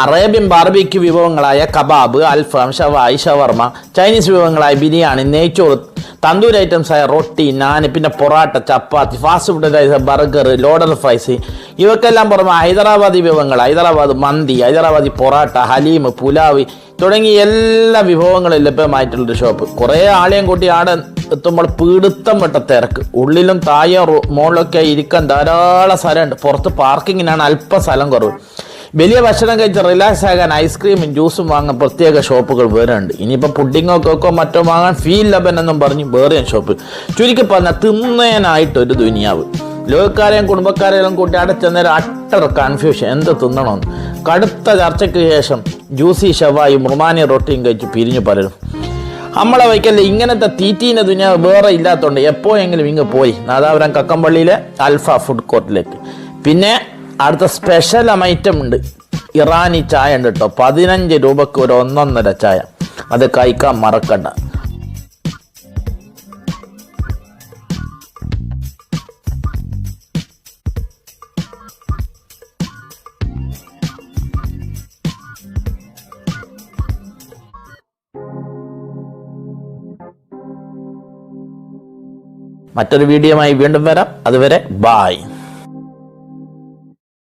Arabian barbecue വിഭവങ്ങളായ kebab അൽഫാം ഷവായി ഷവർമ ചൈനീസ് വിഭവങ്ങളായ ബിരിയാണി നെയ്ച്ചോറ് തന്തൂരി ഐറ്റംസായ റൊട്ടി നാൻ പിന്നെ parotta chapati fast food burger loader fries ഇവക്കെല്ലാം പുറമെ ഹൈദരാബാദി വിഭവങ്ങൾ ഹൈദരാബാദ് മന്തി ഹൈദരാബാദി പൊറാട്ട ഹലീം പുലാവ് തുടങ്ങി എല്ലാ വിഭവങ്ങളും ലഭ്യമായിട്ടുള്ളൊരു ഷോപ്പ് കുറേ ആളെയും കൂട്ടി ആടെ എത്തുമ്പോൾ പീടുത്തം വിട്ട തിരക്ക്. ഉള്ളിലും താഴെ മുകളിലൊക്കെ ഇരിക്കാൻ ധാരാളം സ്ഥലമുണ്ട്. പുറത്ത് പാർക്കിങ്ങിനാണ് അല്പം സ്ഥലം കുറവ്. വലിയ ഭക്ഷണം കഴിച്ച് റിലാക്സ് ആകാൻ ഐസ്ക്രീമും ജ്യൂസും വാങ്ങാൻ പ്രത്യേക ഷോപ്പുകൾ വേറെ ഉണ്ട് ഇനിയിപ്പോൾ പുഡിങ്ങോ കോക്കോ മറ്റോ വാങ്ങാൻ ഫീൽ ലബൻ എന്നും പറഞ്ഞ് വേറെ ഷോപ്പ് ചുരുക്കി പറഞ്ഞാൽ തിന്നേനായിട്ടൊരു ദുനിയാവ്. ലോകക്കാരെയും കുടുംബക്കാരെയും കൂട്ടി അടച്ചെന്നേരം അട്ടർ കൺഫ്യൂഷൻ എന്ത് തിന്നണമെന്ന് കടുത്ത ചർച്ചയ്ക്ക് ശേഷം ജ്യൂസി ഷവായും റുമാനി റൊട്ടിയും കഴിച്ച് പിരിഞ്ഞു പലരും. നമ്മളെ വയ്ക്കല്ല ഇങ്ങനത്തെ തീറ്റീന്റെ ദുനിയാവ് വേറെ ഇല്ലാത്തതുകൊണ്ട് എപ്പോഴെങ്കിലും ഇങ്ങ് പോയി. നാദാപുരം കക്കമ്പള്ളിയിലെ അൽഫ ഫുഡ് കോർട്ടിലേക്ക് പിന്നെ അടുത്ത സ്പെഷ്യൽ ഐറ്റം ഉണ്ട്. ഇറാനി ചായ ഉണ്ട് കേട്ടോ. പതിനഞ്ച് രൂപക്ക് ഒരു ഒന്നൊന്നര ചായ. അത് കഴിക്കാൻ മറക്കണ്ട. മറ്റൊരു വീഡിയോയുമായി വീണ്ടും വരാം. അതുവരെ ബായ്